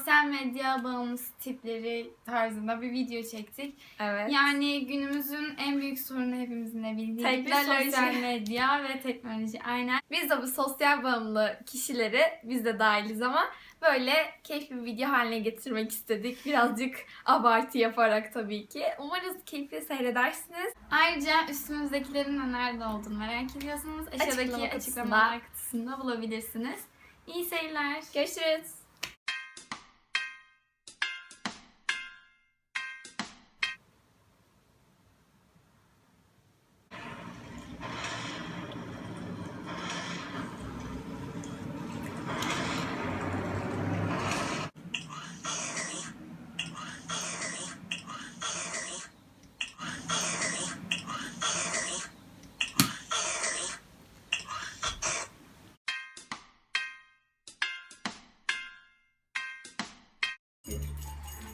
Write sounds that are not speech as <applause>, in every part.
sosyal medya bağımlısı tipleri tarzında bir video çektik. Evet. Yani günümüzün en büyük sorunu hepimizin de bildiği gibi Teknoloji. sosyal medya ve teknoloji. Aynen. Biz de bu sosyal bağımlı kişileri, biz de dahiliz ama böyle keyifli bir video haline getirmek istedik. Birazcık abartı yaparak tabii ki. Umarız keyifli seyredersiniz. Ayrıca üstümüzdekilerin de nerede olduğunu merak ediyorsanız aşağıdaki Açıklama açıklamalar kısmında bulabilirsiniz. İyi seyirler. Görüşürüz.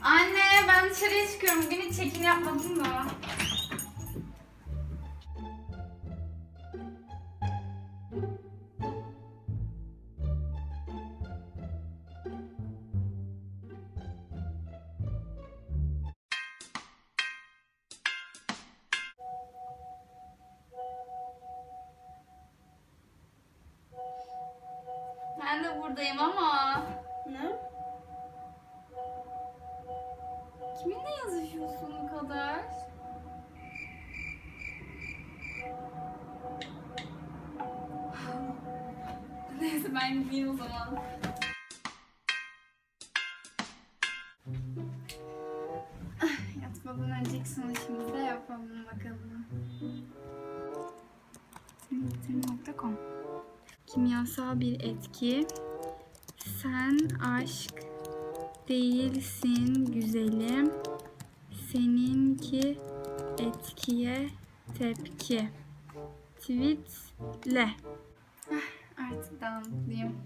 Anne ben dışarıya çıkıyorum. Bugün hiç çekim yapmadım da. Ben de buradayım ama. Ne? Kiminle yazışıyorsun bu kadar? <sighs> Neyse ben gideyim o zaman. <sighs> Yatmadan önceki son işimizi yapalım bakalım. Twitter.com Kimyasal bir etki. Sen aşk değilsin güzelim. Seninki etkiye tepki. Tweetle. Ah, artık daha mutluyum.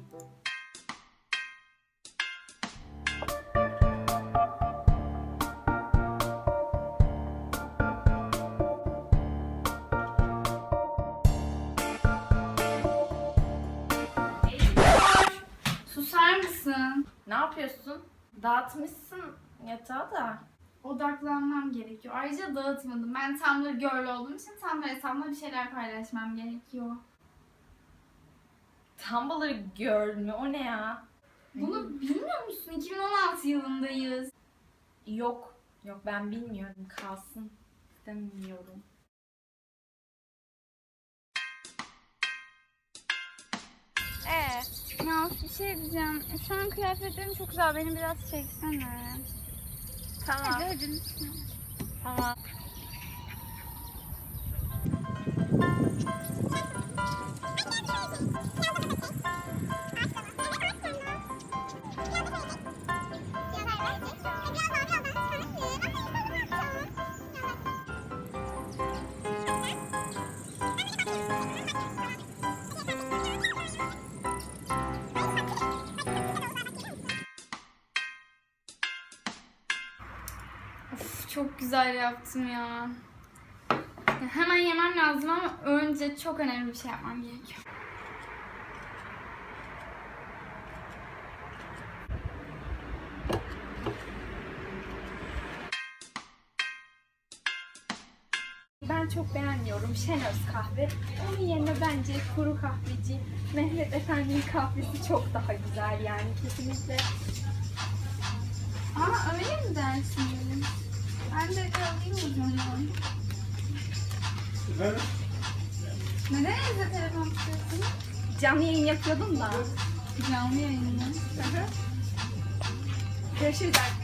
Susar mısın? Ne yapıyorsun? Dağıtmışsın yatağı da. Odaklanmam gerekiyor. Ayrıca dağıtmadım. Ben Tumblr girl olduğum için Tumblr hesabımda bir şeyler paylaşmam gerekiyor. Tumblr Girl mü? O ne ya? Bunu bilmiyor musun? 2016 yılındayız. Yok. Yok ben bilmiyorum. Kalsın. İstemiyorum. Ee, ya bir şey diyeceğim. Şu an kıyafetlerim çok güzel. Beni biraz çeksene. Tamam. Hadi. Tamam. Çok güzel yaptım ya. Hemen yemem lazım ama önce çok önemli bir şey yapmam gerekiyor. Ben çok beğenmiyorum Şenöz kahve. Onun yerine bence kuru kahveci Mehmet Efendi'nin kahvesi çok daha güzel yani kesinlikle. Aa öyle mi dersin? Ben de. Efendim? Neden evde telefon tutuyorsun? Canlı yayın yapıyordum da. Canlı yayını. Görüşürüz arkadaşlar.